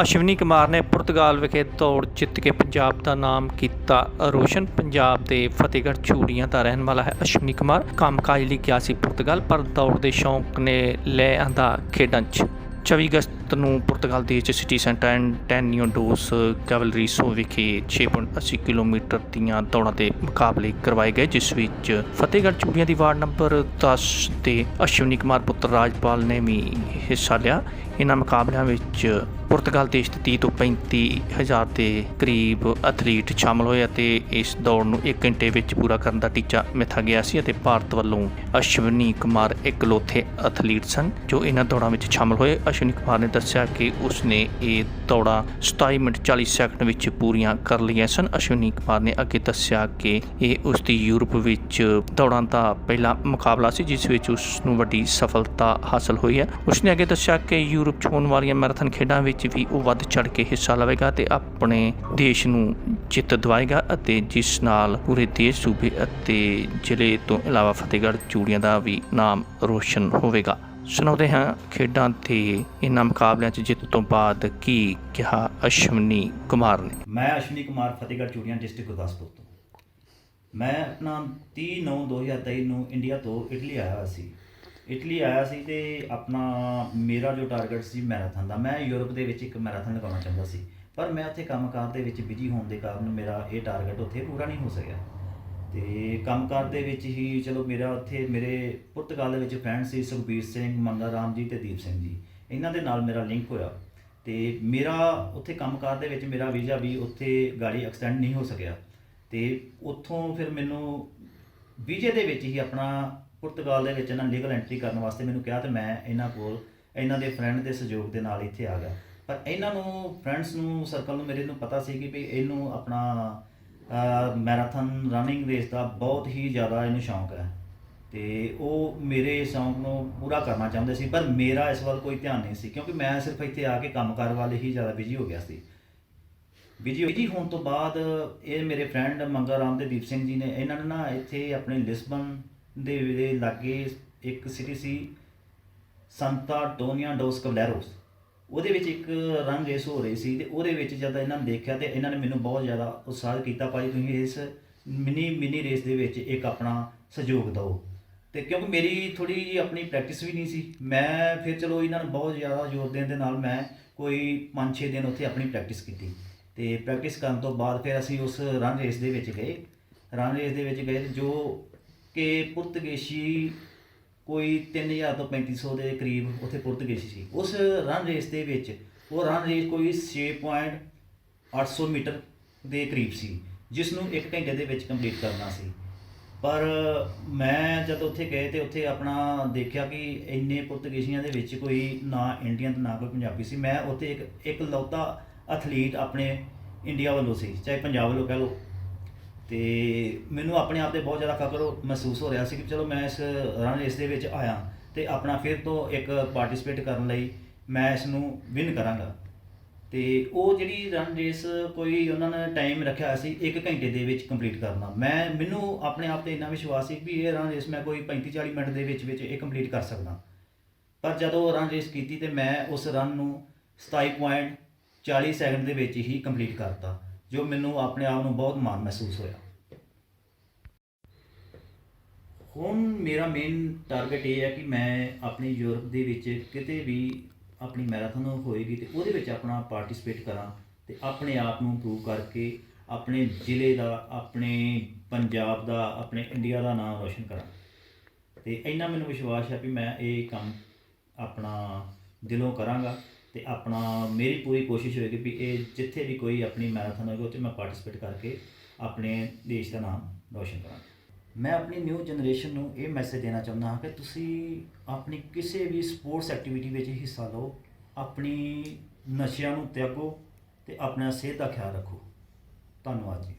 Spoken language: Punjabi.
ਅਸ਼ਵਨੀ ਕੁਮਾਰ ਨੇ ਪੁਰਤਗਾਲ ਵਿਖੇ ਦੌੜ ਜਿੱਤ ਕੇ ਪੰਜਾਬ ਦਾ ਨਾਮ ਕੀਤਾ ਰੋਸ਼ਨ। ਪੰਜਾਬ ਦੇ ਫਤਿਹਗੜ੍ਹ ਚੂੜੀਆਂ ਦਾ ਰਹਿਣ ਵਾਲਾ ਹੈ ਅਸ਼ਵਨੀ ਕੁਮਾਰ। ਕੰਮਕਾਜ ਲਈ ਗਿਆ ਸੀ ਪੁਰਤਗਾਲ, ਪਰ ਦੌੜ ਦੇ ਸ਼ੌਂਕ ਨੇ ਲੈ ਆਂਦਾ ਖੇਡਾਂ 'ਚ। 24 ਅਗਸਤ ਨੂੰ ਪੁਰਤਗਾਲ ਦੇ city centre Antonio dos Cavaleiros ਵਿਖੇ 6.80 ਕਿਲੋਮੀਟਰ ਦੀਆਂ ਦੌੜਾਂ ਦੇ ਮੁਕਾਬਲੇ ਕਰਵਾਏ ਗਏ, ਜਿਸ ਵਿੱਚ ਫਤਿਹਗੜ੍ਹ ਚੂੜੀਆਂ ਦੀ ਵਾਰਡ ਨੰਬਰ 10 ਤੇ ਅਸ਼ਵਨੀ ਕੁਮਾਰ ਪੁੱਤਰ ਰਾਜਪਾਲ ਨੇ ਵੀ ਹਿੱਸਾ ਲਿਆ। ਇਹਨਾਂ ਮੁਕਾਬਲਿਆਂ ਵਿੱਚ ਪੁਰਤਗਾਲ ਦੇਸ਼ ਦੇ 30 ਤੋਂ 35 ਹਜ਼ਾਰ ਦੇ ਕਰੀਬ ਐਥਲੀਟ ਸ਼ਾਮਲ ਹੋਏ ਅਤੇ ਇਸ ਦੌੜ ਨੂੰ 1 ਘੰਟੇ ਵਿੱਚ ਪੂਰਾ ਕਰਨ ਦਾ ਟੀਚਾ ਮਿੱਥਾ ਗਿਆ ਸੀ ਅਤੇ ਭਾਰਤ ਵੱਲੋਂ ਅਸ਼ਵਨੀ ਕੁਮਾਰ ਇਕਲੌਤੇ ਐਥਲੀਟ ਸਨ ਜੋ ਇਹਨਾਂ ਦੌੜਾਂ ਵਿੱਚ ਸ਼ਾਮਲ ਹੋਏ। ਅਸ਼ਵਨੀ ਕੁਮਾਰ ਨੇ ਦੱਸਿਆ ਕਿ ਉਸਨੇ ਇਹ ਦੌੜਾਂ 27 ਮਿੰਟ 40 ਸੈਕਿੰਡ ਵਿੱਚ ਪੂਰੀਆਂ ਕਰ ਲਈਆਂ ਸਨ। ਅਸ਼ਵਨੀ ਕੁਮਾਰ ਨੇ ਅੱਗੇ ਦੱਸਿਆ ਕਿ ਇਹ ਉਸ ਦੀ ਯੂਰਪ ਵਿੱਚ ਦੌੜਾਂ ਦਾ ਪਹਿਲਾ ਮੁਕਾਬਲਾ ਸੀ, ਜਿਸ ਵਿੱਚ ਉਸ ਨੂੰ ਵੱਡੀ ਸਫਲਤਾ ਹਾਸਲ ਹੋਈ ਹੈ। ਉਸਨੇ ਅੱਗੇ ਦੱਸਿਆ ਕਿ ਯੂਰਪ 'ਚ ਹੋਣ ਵਾਲੀਆਂ ਮੈਰਾਥਨ ਖੇਡਾਂ ਵਿੱਚ ਵੀ ਉਹ ਵੱਧ ਚੜ ਕੇ ਹਿੱਸਾ ਲਵੇਗਾ ਤੇ ਆਪਣੇ ਦੇਸ਼ ਨੂੰ ਜਿੱਤ ਦਿਵਾਏਗਾ ਅਤੇ ਜਿਸ ਨਾਲ ਪੂਰੇ ਦੇਸ਼, ਸੂਬੇ ਅਤੇ ਜ਼ਿਲ੍ਹੇ ਤੋਂ ਇਲਾਵਾ ਫਤਿਹਗੜ੍ਹ, ਚੂੜੀਆਂ ਦਾ ਵੀ ਨਾਮ ਰੋਸ਼ਨ ਹੋਵੇਗਾ। ਸੁਣਾਉਂਦੇ ਹਾਂ ਖੇਡਾਂ ਤੇ ਇਹਨਾਂ ਮੁਕਾਬਲਿਆਂ 'ਚ ਜਿੱਤ ਤੋਂ ਬਾਅਦ ਕੀ ਕਿਹਾ ਅਸ਼ਵਨੀ ਕੁਮਾਰ ਨੇ। ਮੈਂ ਅਸ਼ਵਨੀ ਕੁਮਾਰ, ਫਤਿਹਗੜ੍ਹ ਚੂੜੀਆਂ ਡਿਸਟ੍ਰਿਕਟ ਗੁਰਦਾਸਪੁਰ ਤੋਂ। ਮੈਂ ਆਪਣਾ 30 9 2023 ਨੂੰ ਇੰਡੀਆ ਤੋਂ ਇਟਲੀ ਆਇਆ ਹੋਇਆ ਸੀ। ਇਟਲੀ ਆਇਆ ਸੀ ਤੇ ਆਪਣਾ ਮੇਰਾ ਜੋ ਟਾਰਗੇਟ ਸੀ ਮੈਰਾਥਨ ਦਾ। ਮੈਂ ਯੂਰਪ ਦੇ ਵਿੱਚ ਇੱਕ ਮੈਰਾਥਨ ਲਗਾਉਣਾ ਚਾਹੁੰਦਾ ਸੀ, ਪਰ ਮੈਂ ਉੱਥੇ ਕੰਮਕਾਰ ਦੇ ਵਿੱਚ ਬਿਜ਼ੀ ਹੋਣ ਦੇ ਕਾਰਨ ਮੇਰਾ ਇਹ ਟਾਰਗੇਟ ਉੱਥੇ ਪੂਰਾ ਨਹੀਂ ਹੋ ਸਕਿਆ। ਤੇ ਕੰਮਕਾਰ ਦੇ ਵਿੱਚ ਹੀ ਚਲੋ ਮੇਰਾ ਉੱਥੇ ਮੇਰੇ ਪੁਰਤਗਾਲ ਦੇ ਵਿੱਚ ਫਰੈਂਡ ਸੀ ਸੁਖਬੀਰ ਸਿੰਘ ਮੰਗਾ ਰਾਮ ਜੀ ਤੇ ਦੀਪ ਸਿੰਘ ਜੀ। ਇਹਨਾਂ ਦੇ ਨਾਲ ਮੇਰਾ ਲਿੰਕ ਹੋਇਆ ਤੇ ਮੇਰਾ ਉੱਥੇ ਕੰਮਕਾਰ ਦੇ ਵਿੱਚ ਮੇਰਾ ਵੀਜ਼ਾ ਵੀ ਉੱਥੇ ਗਾੜੀ ਐਕਸਟੈਂਡ ਨਹੀਂ ਹੋ ਸਕਿਆ। ਤੇ ਉੱਥੋਂ ਫਿਰ ਮੈਨੂੰ ਵੀਜ਼ੇ ਦੇ ਵਿੱਚ ਹੀ ਆਪਣਾ ਪੁਰਤਗਾਲ ਦੇ ਵਿੱਚ ਇਹਨਾਂ ਲੀਗਲ ਐਂਟਰੀ ਕਰਨ ਵਾਸਤੇ ਮੈਨੂੰ ਕਿਹਾ ਤੇ ਮੈਂ ਇਹਨਾਂ ਕੋਲ ਇਹਨਾਂ ਦੇ ਫਰੈਂਡ ਦੇ ਸਹਿਯੋਗ ਦੇ ਨਾਲ ਇੱਥੇ ਆ ਗਿਆ। ਪਰ ਇਹਨਾਂ ਨੂੰ ਫਰੈਂਡਸ ਨੂੰ ਸਰਕਲ ਨੂੰ, ਮੇਰੇ ਨੂੰ ਪਤਾ ਸੀ ਕਿ ਵੀ ਇਹਨੂੰ ਆਪਣਾ ਮੈਰਾਥਨ ਰਨਿੰਗ ਰੇਸ ਦਾ ਬਹੁਤ ਹੀ ਜ਼ਿਆਦਾ ਇਹਨੂੰ ਸ਼ੌਂਕ ਹੈ। ਤੇ ਉਹ ਮੇਰੇ ਸ਼ੌਂਕ ਨੂੰ ਪੂਰਾ ਕਰਨਾ ਚਾਹੁੰਦੇ ਸੀ, ਪਰ ਮੇਰਾ ਇਸ ਵੱਲ ਕੋਈ ਧਿਆਨ ਨਹੀਂ ਸੀ, ਕਿਉਂਕਿ ਮੈਂ ਸਿਰਫ ਇੱਥੇ ਆ ਕੇ ਕੰਮਕਾਰ ਵੱਲ ਹੀ ਜ਼ਿਆਦਾ ਬਿਜ਼ੀ ਹੋ ਗਿਆ ਸੀ। ਬਿਜ਼ੀ ਬਿਜ਼ੀ ਹੋਣ ਤੋਂ ਬਾਅਦ ਇਹ ਮੇਰੇ ਫਰੈਂਡ ਮੰਗਾ ਰਾਮ ਤੇ ਦੀਪ ਸਿੰਘ ਜੀ ਨੇ, ਇਹਨਾਂ ਨੇ ਨਾ ਇੱਥੇ ਆਪਣੇ ਲਿਸਬਨ ਦੇ ਦੇ ਲਾਗੇ ਇੱਕ ਸਿਟੀ ਸੀ, ਸੰਤਾ ਟੋਨੀਆ ਡੋਸ ਕਬਲੈਰੋਸ। ਉਹਦੇ ਵਿੱਚ ਇੱਕ ਰਨ ਰੇਸ ਹੋ ਰਹੀ ਸੀ ਤੇ ਉਹਦੇ ਵਿੱਚ ਜਦ ਇਹਨਾਂ ਨੇ ਦੇਖਿਆ ਤੇ ਇਹਨਾਂ ਨੇ ਮੈਨੂੰ ਬਹੁਤ ਜ਼ਿਆਦਾ ਉਤਸ਼ਾਹਿਤ ਕੀਤਾ, ਭਾਈ ਤੁਸੀਂ ਇਸ ਮਿਨੀ ਮਿਨੀ ਰੇਸ ਦੇ ਵਿੱਚ ਇੱਕ ਆਪਣਾ ਸਹਿਯੋਗ ਦਿਓ। ਤੇ ਕਿਉਂਕਿ ਮੇਰੀ ਥੋੜੀ ਜਿਹੀ ਆਪਣੀ ਪ੍ਰੈਕਟਿਸ ਵੀ ਨਹੀਂ ਸੀ, ਮੈਂ ਫਿਰ ਚਲੋ ਇਹਨਾਂ ਨੂੰ ਬਹੁਤ ਜ਼ਿਆਦਾ ਜ਼ੋਰ ਦੇਣ ਦੇ ਨਾਲ ਮੈਂ ਕੋਈ 5-6 ਦਿਨ ਉੱਥੇ ਆਪਣੀ ਪ੍ਰੈਕਟਿਸ ਕੀਤੀ। ਤੇ ਪ੍ਰੈਕਟਿਸ ਕਰਨ ਤੋਂ ਬਾਅਦ ਫਿਰ ਅਸੀਂ ਉਸ ਰਨ ਰੇਸ ਦੇ ਵਿੱਚ ਗਏ। ਰਨ ਰੇਸ ਦੇ ਵਿੱਚ ਗਏ ਜੋ ਕਿ ਪੁਰਤਗਾਲੀ ਕੋਈ 3000 ਤੋਂ 3500 ਦੇ ਕਰੀਬ ਉੱਥੇ ਪੁਰਤਗਾਲੀ ਸੀ ਉਸ ਰਨ ਰੇਸ ਦੇ ਵਿੱਚ, ਉਹ ਰਨ ਰੇਸ ਕੋਈ 6.800 ਮੀਟਰ ਦੇ ਕਰੀਬ ਸੀ ਜਿਸ ਨੂੰ 1 ਘੰਟੇ ਦੇ ਵਿੱਚ ਕੰਪਲੀਟ ਕਰਨਾ ਸੀ। ਪਰ ਮੈਂ ਜਦ ਉੱਥੇ ਗਏ ਤੇ ਉੱਥੇ ਆਪਣਾ ਦੇਖਿਆ ਕਿ ਇੰਨੇ ਪੁਰਤਗਾਲੀਆਂ ਦੇ ਵਿੱਚ ਕੋਈ ਨਾ ਇੰਡੀਅਨ ਤੇ ਨਾ ਕੋਈ ਪੰਜਾਬੀ ਸੀ। ਮੈਂ ਉੱਥੇ ਇੱਕ ਇੱਕ ਲੌਤਾ ਐਥਲੀਟ ਆਪਣੇ ਇੰਡੀਆ ਵੱਲੋਂ ਸੀ, ਚਾਹੇ ਪੰਜਾਬ ਵੱਲੋਂ ਕਹਿ ਲਓ। ਤੇ ਮੈਨੂੰ ਆਪਣੇ ਆਪ ਤੇ ਬਹੁਤ ਜ਼ਿਆਦਾ ਫਖਰ ਮਹਿਸੂਸ ਹੋ ਰਿਹਾ ਸੀ ਕਿ ਚਲੋ ਮੈਂ ਇਸ ਰਨ ਰੇਸ ਦੇ ਵਿੱਚ ਆਇਆ ਤੇ ਆਪਣਾ ਫਿਰ ਤੋਂ ਇੱਕ ਪਾਰਟਿਸਿਪੇਟ ਕਰਨ ਲਈ ਮੈਂ ਇਸ ਨੂੰ ਵਿਨ ਕਰਾਂਗਾ। ਤੇ ਉਹ ਜਿਹੜੀ ਰਨ ਰੇਸ ਕੋਈ ਉਹਨਾਂ ਨੇ ਟਾਈਮ ਰੱਖਿਆ ਸੀ 1 ਘੰਟੇ ਦੇ ਵਿੱਚ ਕੰਪਲੀਟ ਕਰਨਾ। ਮੈਂ ਮੈਨੂੰ ਆਪਣੇ ਆਪ ਤੇ ਇੰਨਾ ਵਿਸ਼ਵਾਸ ਸੀ ਵੀ ਇਹ ਰਨ ਰੇਸ ਮੈਂ ਕੋਈ 35 40 ਮਿੰਟ ਦੇ ਵਿੱਚ ਵਿੱਚ ਇਹ ਕੰਪਲੀਟ ਕਰ ਸਕਦਾ। ਪਰ ਜਦੋਂ ਰਨ ਰੇਸ ਕੀਤੀ ਤੇ ਮੈਂ ਉਸ ਰਨ ਨੂੰ 27.40 ਸੈਕਿੰਡ ਦੇ ਵਿੱਚ ਹੀ ਕੰਪਲੀਟ ਕਰਤਾ, ਜੋ ਮੈਨੂੰ ਆਪਣੇ ਆਪ ਨੂੰ ਬਹੁਤ ਮਾਣ ਮਹਿਸੂਸ ਹੋਇਆ। ਹੁਣ ਮੇਰਾ ਮੇਨ ਟਾਰਗੇਟ ਇਹ ਹੈ ਕਿ ਮੈਂ ਆਪਣੀ ਯੂਰਪ ਦੇ ਵਿੱਚ ਕਿਤੇ ਵੀ ਆਪਣੀ ਮੈਰਾਥਨ ਹੋਏਗੀ ਤੇ ਉਹਦੇ ਵਿੱਚ ਆਪਣਾ ਪਾਰਟਿਸਿਪੇਟ ਕਰਾਂ ਤੇ ਆਪਣੇ ਆਪ ਨੂੰ ਪ੍ਰੂਵ ਕਰਕੇ ਆਪਣੇ ਜ਼ਿਲ੍ਹੇ ਦਾ, ਆਪਣੇ ਪੰਜਾਬ ਦਾ, ਆਪਣੇ ਇੰਡੀਆ ਦਾ ਨਾਮ ਰੋਸ਼ਨ ਕਰਾਂ। ਤੇ ਇੰਨਾ ਮੈਨੂੰ ਵਿਸ਼ਵਾਸ ਹੈ ਵੀ ਮੈਂ ਇਹ ਕੰਮ ਆਪਣਾ ਦਿਲੋਂ ਕਰਾਂਗਾ ਤੇ ਆਪਣਾ, ਮੇਰੀ ਪੂਰੀ ਕੋਸ਼ਿਸ਼ ਹੋਏਗੀ ਵੀ ਇਹ ਜਿੱਥੇ ਵੀ ਕੋਈ ਆਪਣੀ ਮੈਰਾਥਨ ਹੋਏਗੀ, ਉੱਥੇ ਮੈਂ ਪਾਰਟਿਸਿਪੇਟ ਕਰਕੇ ਆਪਣੇ ਦੇਸ਼ ਦਾ ਨਾਮ ਰੋਸ਼ਨ ਕਰਾਂਗਾ। ਮੈਂ ਆਪਣੀ ਨਿਊ ਜਨਰੇਸ਼ਨ ਨੂੰ ਇਹ ਮੈਸੇਜ ਦੇਣਾ ਚਾਹੁੰਦਾ ਹਾਂ ਕਿ ਤੁਸੀਂ ਆਪਣੀ ਕਿਸੇ ਵੀ ਸਪੋਰਟਸ ਐਕਟੀਵਿਟੀ ਵਿੱਚ ਹਿੱਸਾ ਲਓ, ਆਪਣੀ ਨਸ਼ਿਆਂ ਨੂੰ ਤਿਆਗੋ ਤੇ ਆਪਣਾ ਸਿਹਤ ਦਾ ਖਿਆਲ ਰੱਖੋ। ਧੰਨਵਾਦ ਜੀ।